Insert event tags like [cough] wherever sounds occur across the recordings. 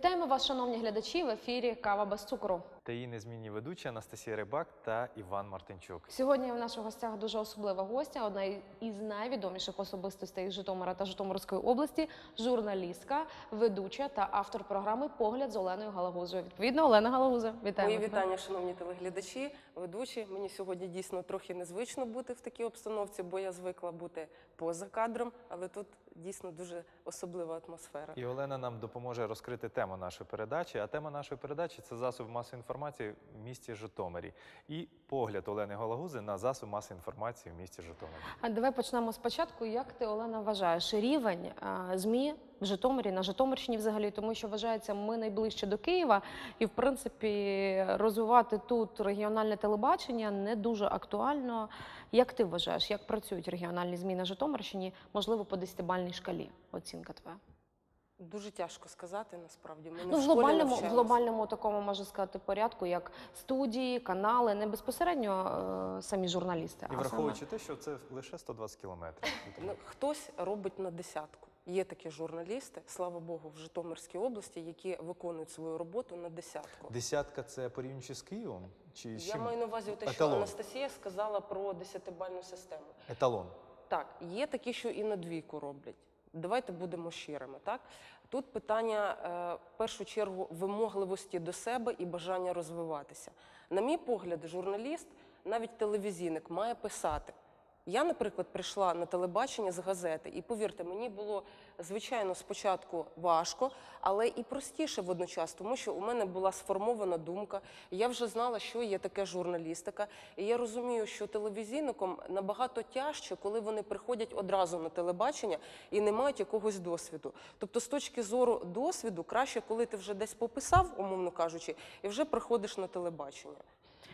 Вітаємо вас, шановні глядачі, в ефірі Кава без цукру. та її незмінні ведучі Анастасія Рибак та Іван Мартинчук. Сьогодні в наших гостях дуже особлива гостя, одна із найвідоміших особистостей Житомира та Житомирської області, журналістка, ведуча та автор програми Погляд з Оленою Галагузою. Відповідно, Олена Галагуза. Вітаємо. Мої вітання, шановні телеглядачі, ведучі. Мені сьогодні дійсно трохи незвично бути в такій обстановці, бо я звикла бути поза кадром, але тут дійсно дуже особлива атмосфера. І Олена нам допоможе розкрити тему нашої передачі. А тема нашої передачі це засоб масової інформації в місті Житомирі і погляд Олени Голагузи на засоб масової інформації в місті Житомирі. А давай почнемо спочатку. Як ти, Олена, вважаєш рівень а, ЗМІ Житомирі, на Житомирщині взагалі, тому що вважається, ми найближче до Києва, і в принципі розвивати тут регіональне телебачення не дуже актуально. Як ти вважаєш, як працюють регіональні ЗМІ на Житомирщині, можливо, по десятибальній шкалі? Оцінка твоя? Дуже тяжко сказати насправді. Ми Ну, в глобальному, в глобальному такому можна сказати порядку, як студії, канали, не безпосередньо е, самі журналісти, І а враховуючи те, що це лише 120 кілометрів. Ну, Хтось робить на десятку. Є такі журналісти, слава Богу, в Житомирській області, які виконують свою роботу на десятку. Десятка це порівнюючи з Києвом? Чи з Я чим? маю на увазі те, що Еталон. Анастасія сказала про десятибальну систему. Еталон. Так, є такі, що і на двійку роблять. Давайте будемо щирими. Так тут питання е, в першу чергу вимогливості до себе і бажання розвиватися. На мій погляд, журналіст, навіть телевізійник, має писати. Я, наприклад, прийшла на телебачення з газети, і повірте, мені було звичайно спочатку важко, але і простіше водночас, тому що у мене була сформована думка. Я вже знала, що є таке журналістика. І я розумію, що телевізійникам набагато тяжче, коли вони приходять одразу на телебачення і не мають якогось досвіду. Тобто, з точки зору досвіду, краще, коли ти вже десь пописав, умовно кажучи, і вже приходиш на телебачення.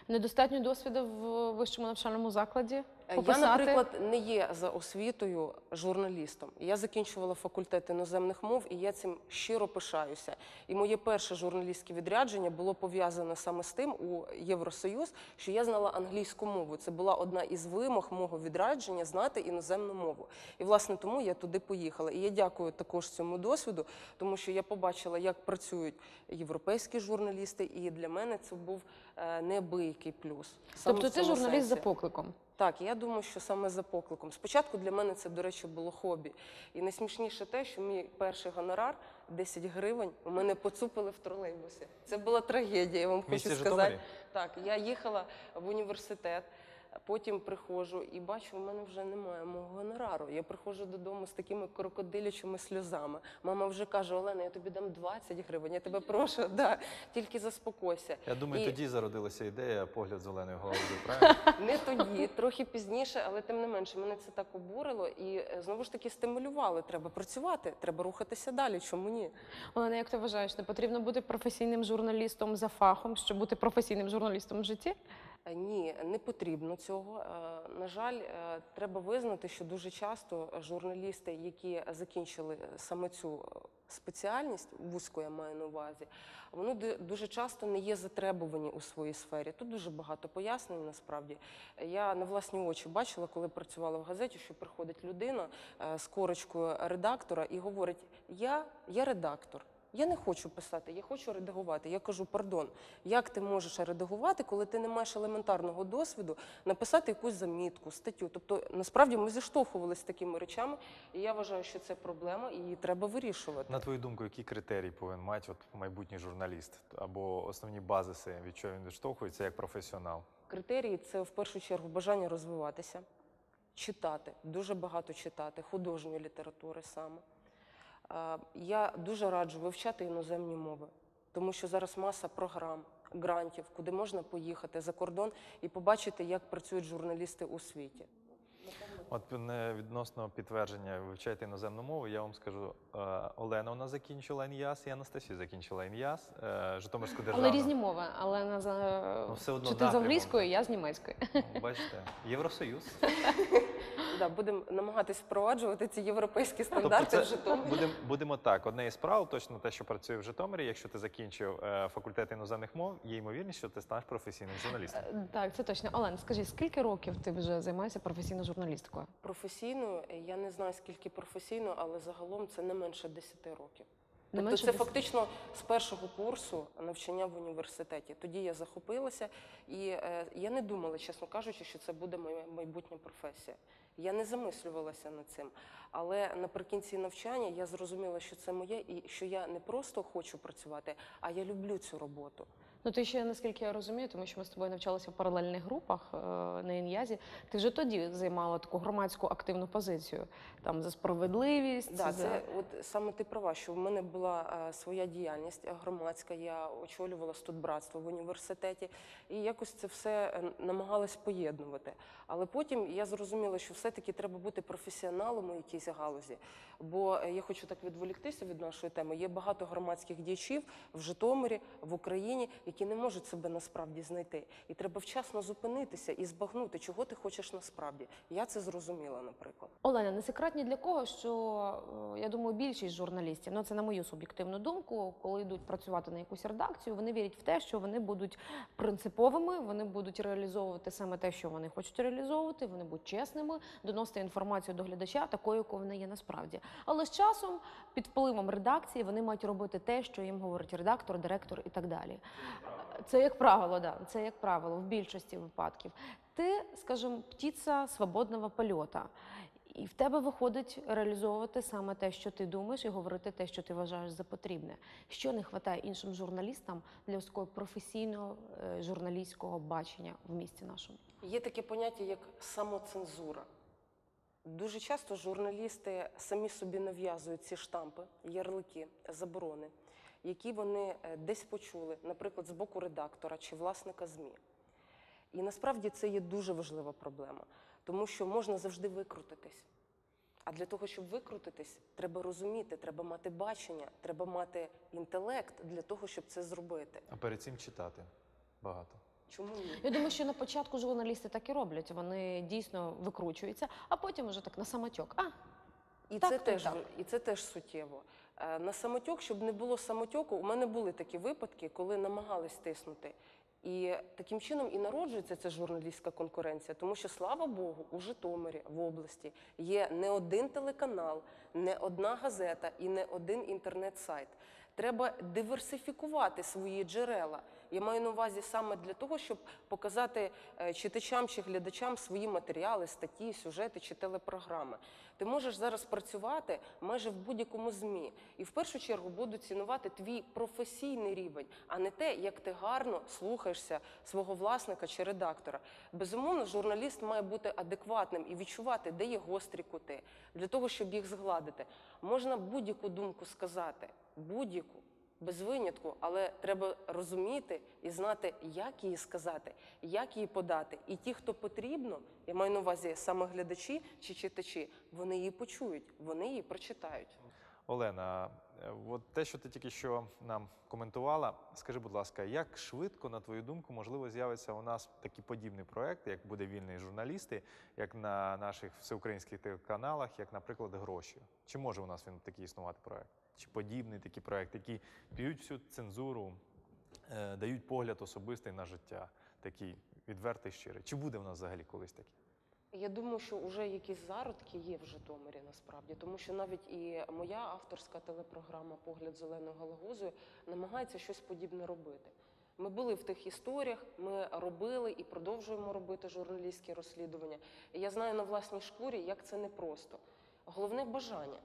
недостатньо досвіду в вищому навчальному закладі. Я, наприклад, не є за освітою журналістом. Я закінчувала факультет іноземних мов, і я цим щиро пишаюся. І моє перше журналістське відрядження було пов'язане саме з тим у Євросоюз, що я знала англійську мову. Це була одна із вимог мого відрядження знати іноземну мову. І власне тому я туди поїхала. І я дякую також цьому досвіду, тому що я побачила, як працюють європейські журналісти, і для мене це був е, неабиякий плюс. Саме Тобто ти журналіст за покликом. Так, я думаю, що саме за покликом. Спочатку для мене це, до речі, було хобі. І найсмішніше те, що мій перший гонорар 10 гривень у мене поцупили в тролейбусі. Це була трагедія, я вам місті хочу Житомирі? сказати. Так, я їхала в університет. Потім приходжу і бачу, у мене вже немає мого гонорару. Я приходжу додому з такими крокодилячими сльозами. Мама вже каже: Олена, я тобі дам 20 гривень, я тебе прошу, [laughs] да, тільки заспокойся. Я думаю, І- тоді зародилася ідея погляд з Оленою Голагузою, правильно? [laughs] Не тоді, трохи пізніше, але тим не менше, мене це так обурило і е, знову ж таки стимулювали. Треба працювати, треба рухатися далі. Чому ні? Олена, як ти вважаєш, не потрібно бути професійним журналістом за фахом, щоб бути професійним журналістом в житті? Е, Ні, не потрібно цього. Е, На жаль, е, треба визнати, що дуже часто журналісти, які закінчили саме цю спеціальність, вузьку я маю на увазі, вони ду- дуже часто не є затребувані у своїй сфері. Тут дуже багато пояснень. Насправді я на власні очі бачила, коли працювала в газеті, що приходить людина з корочкою редактора і говорить: Я, я редактор. Я не хочу писати, я хочу редагувати. Я кажу, пардон, як ти можеш редагувати, коли ти не маєш елементарного досвіду написати якусь замітку, статтю? Тобто, насправді ми зіштовхувалися з такими речами, і я вважаю, що це проблема, і її треба вирішувати. На твою думку, які критерії повинен мати от майбутній журналіст або основні базиси, від чого він відштовхується як професіонал? Критерії це в першу чергу бажання розвиватися, читати, дуже багато читати, художньої літератури саме. Е, Я дуже раджу вивчати іноземні мови, тому що зараз маса програм, грантів, куди можна поїхати за кордон і побачити, як працюють журналісти у світі. От не відносно підтвердження вивчайте іноземну мову, я вам скажу, е, Олена у нас закінчила ІНЯС і Анастасія закінчила ІНЯС, е, Житомирську державну. Але різні мови. Але на за Ну, все одно чи ти з англійською, я з німецькою. Ну, Бачите, Євросоюз. [laughs] Да, будемо намагатись впроваджувати ці європейські Тобто стандарти це в Житомирі. будемо, будемо так. Одне із правил, точно те, що працює в Житомирі. Якщо ти закінчив е, факультет іноземних мов, є ймовірність, що ти станеш професійним журналістом. Е, Так, це точно. Олен, скажи, скільки років ти вже займаєшся професійною журналістикою? Професійною, я не знаю скільки професійно, але загалом це не менше 10 років. Не Тобто менше це 10. фактично з першого курсу навчання в університеті. Тоді я захопилася, і е, я не думала, чесно кажучи, що це буде моя майбутня професія. Я не замислювалася над цим. Але наприкінці навчання я зрозуміла, що це моє, і що я не просто хочу працювати, а я люблю цю роботу. Ну, ти ще, наскільки я розумію, тому що ми з тобою навчалися в паралельних групах е, на ін'язі. Ти вже тоді займала таку громадську активну позицію там за справедливість. Да, за... це от саме ти права, що в мене була е, своя діяльність громадська. Я очолювала студбратство в університеті і якось це все е, намагалась поєднувати. Але потім я зрозуміла, що все-таки треба бути професіоналом у якійсь галузі. Бо е, я хочу так відволіктися від нашої теми. Є багато громадських діячів в Житомирі, в Україні, які не можуть себе насправді знайти. І треба вчасно зупинитися і збагнути, чого ти хочеш насправді. Я це зрозуміла, наприклад. Олена, не секрет ні для кого, що е, я думаю, більшість журналістів, ну це на мою суб'єктивну думку, коли йдуть працювати на якусь редакцію, вони вірять в те, що вони будуть принциповими, вони будуть реалізовувати саме те, що вони хочуть реалізовувати, вони будуть чесними, доносити інформацію до глядача такою, якою вона є насправді. Але з часом, під впливом редакції, вони мають робити те, що їм говорить редактор, директор і так далі. Це як правило, да. Це як правило в більшості випадків. Ти, скажімо, птиця свободного польота. І в тебе виходить реалізовувати саме те, що ти думаєш, і говорити те, що ти вважаєш за потрібне. Що не вистачає іншим журналістам для такого професійного е, журналістського бачення в місті нашому? Є таке поняття як самоцензура. Дуже часто журналісти самі собі нав'язують ці штампи, ярлики, заборони, які вони е, десь почули, наприклад, з боку редактора чи власника ЗМІ. І насправді це є дуже важлива проблема, тому що можна завжди викрутитись. А для того, щоб викрутитись, треба розуміти, треба мати бачення, треба мати інтелект для того, щоб це зробити. А перед цим читати багато. Чому ні? Я думаю, що на початку журналісти так і роблять. Вони дійсно викручуються, а потім вже так на самотьок. А І Так, це теж так. і це теж суттєво. Е, На самотьок, щоб не було самотьоку, у мене були такі випадки, коли намагались тиснути. І таким чином і народжується ця журналістська конкуренція, тому що слава Богу, у Житомирі в області є не один телеканал, не одна газета і не один інтернет-сайт. Треба диверсифікувати свої джерела. Я маю на увазі саме для того, щоб показати е, читачам чи глядачам свої матеріали, статті, сюжети чи телепрограми. Ти можеш зараз працювати майже в будь-якому змі, і в першу чергу буду цінувати твій професійний рівень, а не те, як ти гарно слухаєшся свого власника чи редактора. Безумовно, журналіст має бути адекватним і відчувати, де є гострі кути, для того, щоб їх згладити. Можна будь-яку думку сказати, будь-яку. Без винятку, але треба розуміти і знати, як її сказати, як її подати. І ті, хто потрібно, я маю на увазі саме глядачі чи читачі, вони її почують, вони її прочитають. Олена, от те, що ти тільки що нам коментувала, скажи, будь ласка, як швидко, на твою думку, можливо, з'явиться у нас такий подібний проект, як буде вільний журналісти, як на наших всеукраїнських телеканалах, як, наприклад, гроші? Чи може у нас він такий існувати проект? Чи подібний такий проект, які п'ють всю цензуру, е, дають погляд особистий на життя, такий відвертий, щирий? Чи буде в нас взагалі колись такий? Я думаю, що вже якісь зародки є в Житомирі насправді, тому що навіть і моя авторська телепрограма Погляд зеленою галагузою намагається щось подібне робити. Ми були в тих історіях, ми робили і продовжуємо робити журналістські розслідування. І я знаю на власній шкурі, як це непросто. Головне бажання.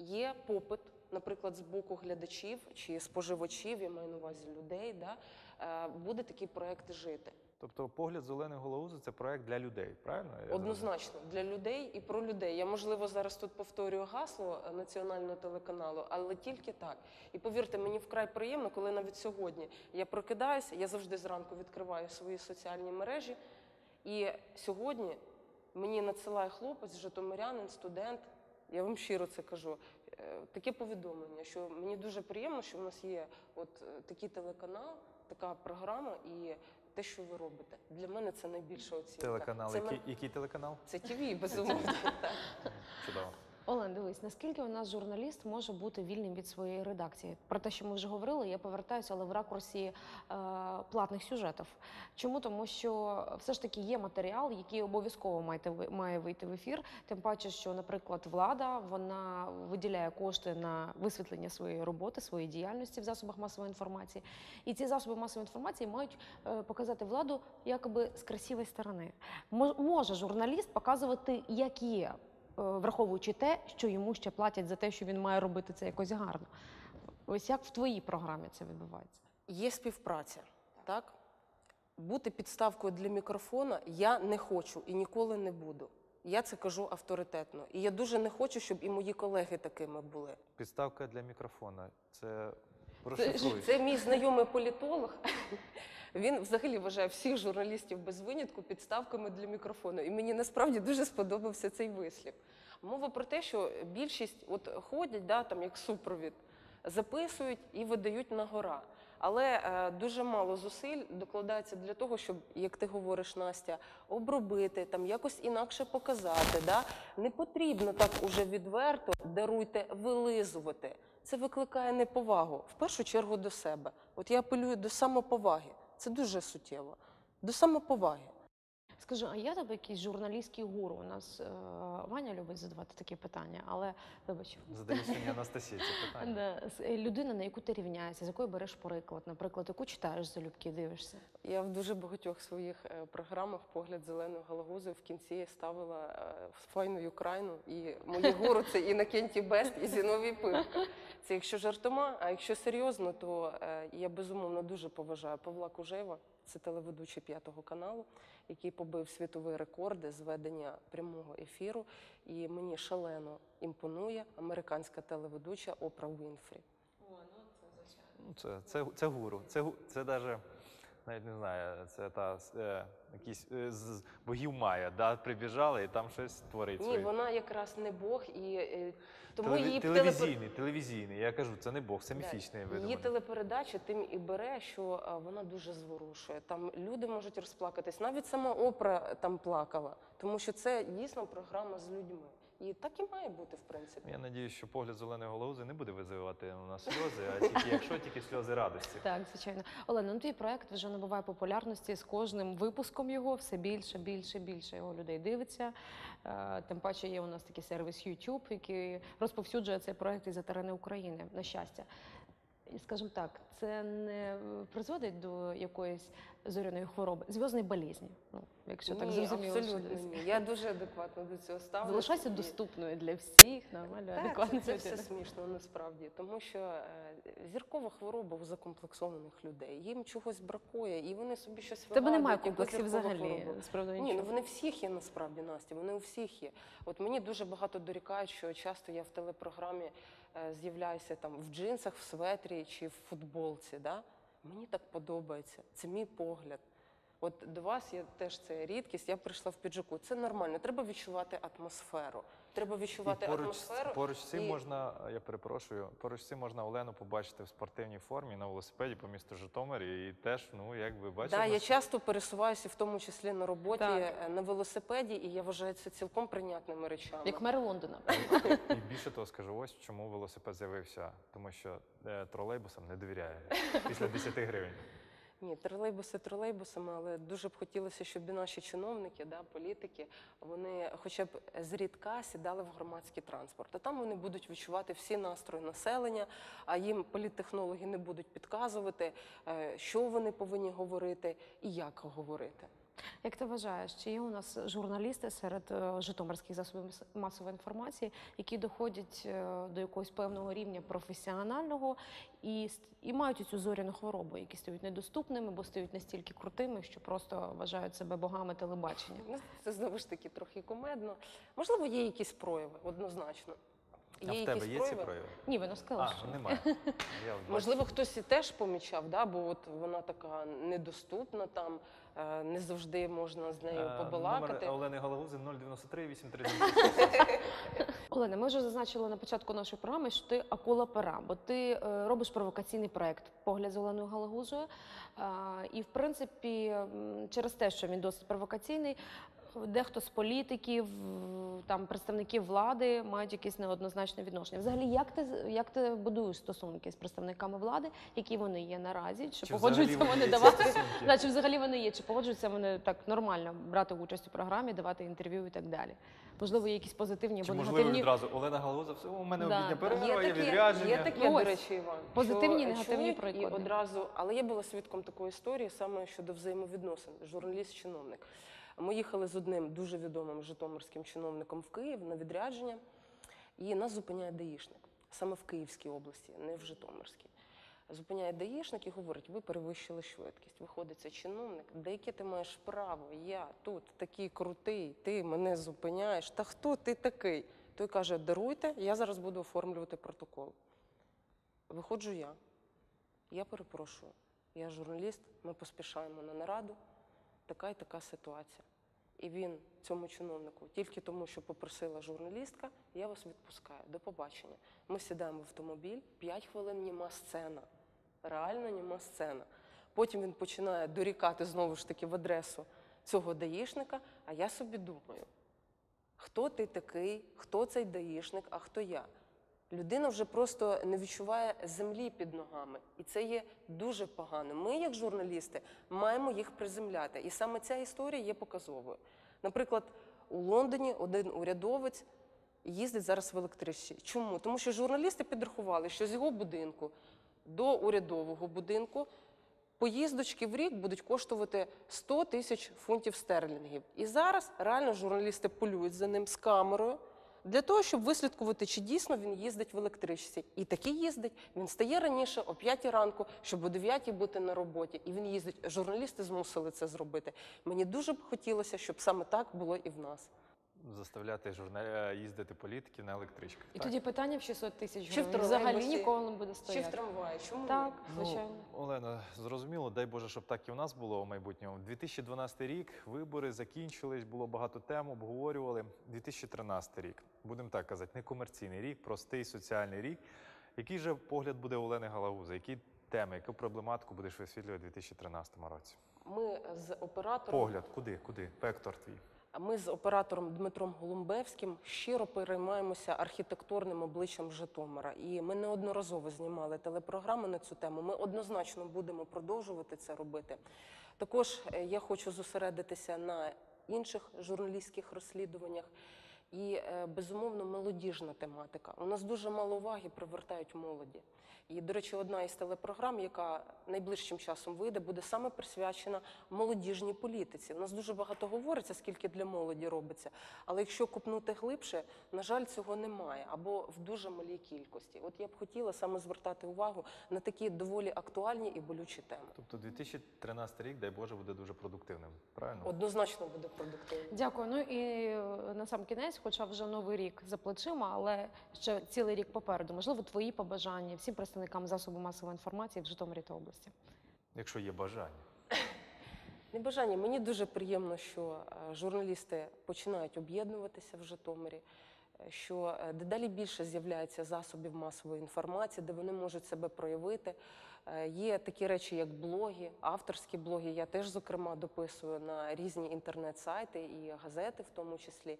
Є попит, наприклад, з боку глядачів чи споживачів, я маю на увазі людей, да, е, буде такий проект жити. Тобто, погляд зеленої головузи це проект для людей, правильно? я зрозумів? Однозначно для людей і про людей. Я можливо зараз тут повторюю гасло е, національного телеканалу, але тільки так. І повірте, мені вкрай приємно, коли навіть сьогодні я прокидаюся, я завжди зранку відкриваю свої соціальні мережі. І сьогодні мені надсилає хлопець, житомирянин, студент. Я вам щиро це кажу. е, Таке повідомлення, що мені дуже приємно, що в нас є от е, такий телеканал, така програма і те, що ви робите. Для мене це найбільша оцінка. Телеканал, Це який, мен- який телеканал? це ТВ, безумовно. Чудово. Олен, дивись, наскільки у нас журналіст може бути вільним від своєї редакції? Про те, що ми вже говорили, я повертаюся, але в ракурсі е, платних сюжетів. Чому? Тому що все ж таки є матеріал, який обов'язково маєте має вийти в ефір. Тим паче, що, наприклад, влада вона виділяє кошти на висвітлення своєї роботи, своєї діяльності в засобах масової інформації. І ці засоби масової інформації мають е, показати владу якоби з красивої сторони. Мож- Може журналіст показувати, як є, враховуючи те, що йому ще платять за те, що він має робити це якось гарно. Ось як в твоїй програмі це відбувається? Є співпраця, так? Бути підставкою для мікрофона я не хочу і ніколи не буду. Я це кажу авторитетно. І я дуже не хочу, щоб і мої колеги такими були. Підставка для мікрофона. Це Це, розшифруй. це мій знайомий політолог. [laughs] Він взагалі вважає всіх журналістів без винятку підставками для мікрофону. І мені насправді дуже сподобався цей вислів. Мова про те, що більшість от ходять, да, там як супровід, записують і видають на гора. Але е, дуже мало зусиль докладається для того, щоб, як ти говориш, Настя, обробити, там якось інакше показати. Да? Не потрібно так уже відверто даруйте вилизувати. Це викликає неповагу в першу чергу до себе. От я апелюю до самоповаги. Це дуже суттєво. До самоповаги. Скажи, а є в тебе якийсь журналістський гуру? У нас е, Ваня любить задавати такі питання, але вибач. Задаю сьогодні [laughs] Анастасії це питання. Да, е, людина, на яку ти рівняєшся, з якої береш приклад, наприклад, яку читаєш залюбки, дивишся. Я в дуже багатьох своїх е, програмах погляд зеленою галагузою в кінці ставила е, файну Україну. І мої гуру це Інокенті Бест і Зіновій Пивка. Це якщо жартома, а якщо серйозно, то е, я безумовно дуже поважаю Павла Кужева. Це телеведучий п'ятого каналу, який побив світові рекорди зведення прямого ефіру. І мені шалено імпонує американська телеведуча Опра Уінфрі. Ну, це, це, це гуру. Це, гу- це даже, навіть не знаю, це та е, якісь е, з богів Майя, да, прибіжали і там щось творить. Ні, своє. вона якраз не Бог, і е, тому Телеві- її телепер- телевізійний, телевізійний. Я кажу, це не Бог, це Да. міфічний Її видуманий. телепередача тим і бере, що а, вона дуже зворушує. Там люди можуть розплакатись. Навіть сама опера там плакала, тому що це дійсно програма з людьми. І так і має бути, в принципі. Я надію, що погляд зеленої голови не буде визивати у нас сльози, а тільки якщо тільки сльози радості. Так, звичайно. Олена, ну твій проект вже набуває популярності з кожним випуском його все більше, більше, більше його людей дивиться. Е, Тим паче є у нас такий сервіс YouTube, який розповсюджує цей проект і за терени України, на щастя. Скажімо так, це не призводить до якоїсь зоряної хвороби, зв'язної болізні. Ну, якщо так ні, зрозуміло. абсолютно що- ні. Я дуже адекватно до цього ставлюся. Залишайся доступною для всіх, нормально, Так, адекватно. це, це все смішно насправді, тому що е, зіркова хвороба у закомплексованих людей. Їм чогось бракує, і вони собі щось В тебе немає комплексів взагалі з Ні, ну вони всіх є насправді Настя. Вони у всіх є. От мені дуже багато дорікають, що часто я в телепрограмі з'являюся там в джинсах, в светрі чи в футболці. Да? Мені так подобається. Це мій погляд. От до вас я теж це рідкість. Я прийшла в піджаку. Це нормально. Треба відчувати атмосферу. Треба відчувати І поруч, атмосферу. поруч з цим і- можна, я перепрошую, поруч з цим можна Олену побачити в спортивній формі на велосипеді по місту Житомирі. І теж, ну якби бачите, Да, я часто пересуваюся, в тому числі на роботі Так. е, на велосипеді, і я вважаю це цілком прийнятними речами. Як мер Лондона. і більше того скажу, ось чому велосипед з'явився, тому що е, тролейбусам не довіряє після 10 гривень. Ні, тролейбуси тролейбусами, але дуже б хотілося, щоб і наші чиновники, да, політики, вони хоча б зрідка сідали в громадський транспорт. А там вони будуть відчувати всі настрої населення, а їм політтехнологи не будуть підказувати, е, що вони повинні говорити і як говорити. Як ти вважаєш, чи є у нас журналісти серед е, житомирських засобів масової інформації, які доходять е, до якогось певного рівня професіонального і, і мають цю зоряну хворобу, які стають недоступними, бо стають настільки крутими, що просто вважають себе богами телебачення? Ну, Це знову ж таки трохи кумедно. Можливо, є якісь прояви, однозначно. А в тебе є ці прояви? Ні, вона сказала, А, що немає. [laughs] Я от. Можливо, хтось і теж помічав, да? бо от вона така недоступна там, е, не завжди можна з нею Е, побалакати. Номер Олени Галагузи 093 83 Олена, ми вже зазначили на початку нашої програми, що ти акула пера, бо ти е, робиш провокаційний проект погляд з Оленою Галагузою. Е, і в принципі, м, через те, що він досить провокаційний, дехто з політиків, там представників влади мають якесь неоднозначне відношення. Взагалі, як ти з- як ти будуєш стосунки з представниками влади, які вони є наразі? Чи, Чи погоджуються вони давати? Да, чи взагалі вони є? Чи погоджуються вони так нормально брати участь у програмі, давати інтерв'ю і так далі? Можливо, є якісь позитивні або можливо негативні. відразу Олена Галуза, все, у мене Да, обідня перерва, є, таке- відрядження. Є таке, Ну, до речі, Іван. позитивні, що негативні приклади. І одразу, але я була свідком такої історії саме щодо взаємовідносин. Журналіст-чиновник. Ми їхали з одним дуже відомим житомирським чиновником в Київ на відрядження, і нас зупиняє даїшник саме в Київській області, не в Житомирській. Зупиняє даїшник і говорить: ви перевищили швидкість. Виходить це чиновник. Да яке ти маєш право? Я тут такий крутий, ти мене зупиняєш. Та хто ти такий? Той каже: даруйте, я зараз буду оформлювати протокол. Виходжу я. Я перепрошую. Я журналіст, ми поспішаємо на нараду. Така і така ситуація. І він цьому чиновнику, тільки тому, що попросила журналістка, я вас відпускаю. До побачення. Ми сідаємо в автомобіль, 5 хвилин німа сцена. Реально німа сцена. Потім він починає дорікати знову ж таки в адресу цього даїшника, а я собі думаю, хто ти такий, хто цей даїшник, а хто я. Людина вже просто не відчуває землі під ногами, і це є дуже погано. Ми, як журналісти, маємо їх приземляти. І саме ця історія є показовою. Наприклад, у Лондоні один урядовець їздить зараз в електричці. Чому? Тому що журналісти підрахували, що з його будинку до урядового будинку поїздочки в рік будуть коштувати 100 тисяч фунтів стерлінгів. І зараз реально журналісти полюють за ним з камерою для того, щоб вислідкувати, чи дійсно він їздить в електричці. І таки їздить. Він стає раніше о 5 ранку, щоб о 9 бути на роботі. І він їздить. Журналісти змусили це зробити. Мені дуже б хотілося, щоб саме так було і в нас. Заставляти журнал... е, їздити політиків на електричках. І так? тоді питання в 600 тисяч Чи в гривень взагалі тролейбусі, ніколи не буде Чи в стояти. трамваї? Чому? Так, звичайно. Ну, Олена, зрозуміло, дай Боже, щоб так і у нас було у майбутньому. 2012 рік, вибори закінчились, було багато тем, обговорювали. 2013 рік, будемо так казати, не комерційний рік, простий соціальний рік. Який же погляд буде у Олени Галагуза? Які теми, яку проблематику будеш висвітлювати у 2013 році? Ми з оператором Погляд, куди? Куди? Вектор твій. Ми з оператором Дмитром Голумбевським щиро переймаємося архітектурним обличчям Житомира. І ми неодноразово знімали телепрограми на цю тему. Ми однозначно будемо продовжувати це робити. Також е, я хочу зосередитися на інших журналістських розслідуваннях. І е, безумовно молодіжна тематика. У нас дуже мало уваги привертають молоді. І, до речі, одна із телепрограм, яка найближчим часом вийде, буде саме присвячена молодіжній політиці. У нас дуже багато говориться, скільки для молоді робиться. Але якщо копнути глибше, на жаль, цього немає або в дуже малій кількості. От я б хотіла саме звертати увагу на такі доволі актуальні і болючі теми. Тобто 2013 рік, дай Боже, буде дуже продуктивним. Правильно? Однозначно буде продуктивно. Дякую. Ну і е, на сам кінець, хоча вже новий рік за плечима, але ще цілий рік попереду. Можливо, твої побажання всім представникам засобу масової інформації в Житомирі та області. Якщо є бажання. Небажання. Мені дуже приємно, що е, журналісти починають об'єднуватися в Житомирі, е, що е, дедалі більше з'являється засобів масової інформації, де вони можуть себе проявити. Е, Є такі речі, як блоги, авторські блоги. Я теж, зокрема, дописую на різні інтернет-сайти і газети, в тому числі.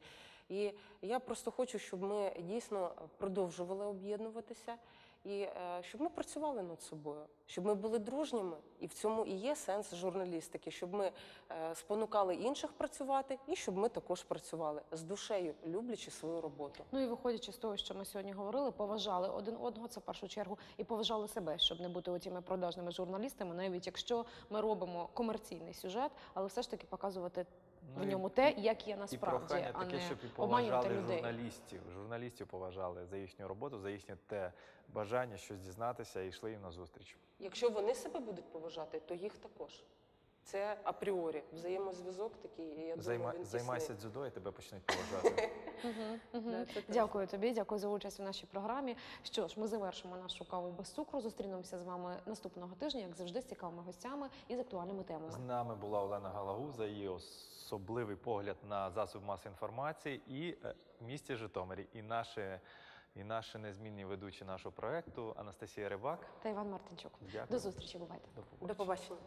І я просто хочу, щоб ми дійсно продовжували об'єднуватися і е, щоб ми працювали над собою, щоб ми були дружніми, і в цьому і є сенс журналістики, щоб ми е, спонукали інших працювати, і щоб ми також працювали з душею, люблячи свою роботу. Ну і виходячи з того, що ми сьогодні говорили, поважали один одного, це в першу чергу, і поважали себе, щоб не бути оціми продажними журналістами, навіть якщо ми робимо комерційний сюжет, але все ж таки показувати Ну в ньому те, як є І насправді, прохання а таке, не щоб і поважали людей. журналістів. Журналістів поважали за їхню роботу, за їхнє те бажання щось дізнатися і йшли їм на зустріч. Якщо вони себе будуть поважати, то їх також. Це апріорі взаємозв'язок такий. І я Займа... думаю, він Займайся тісний. дзюдо і тебе почнуть поважати. [laughs] Мгм, мгм. Да, це точно. Дякую тобі, дякую за участь у нашій програмі. Що ж, ми завершимо нашу каву без цукру. Зустрінемося з вами наступного тижня, як завжди, з цікавими гостями і з актуальними темами. З нами була Олена Галагуза, її особливий погляд на засоб масової інформації і е, місті Житомирі. І наші, і наші незмінні ведучі нашого проекту Анастасія Рибак. Та Іван Мартинчук. Дякую. До зустрічі, бувайте. До побачення. До побачення.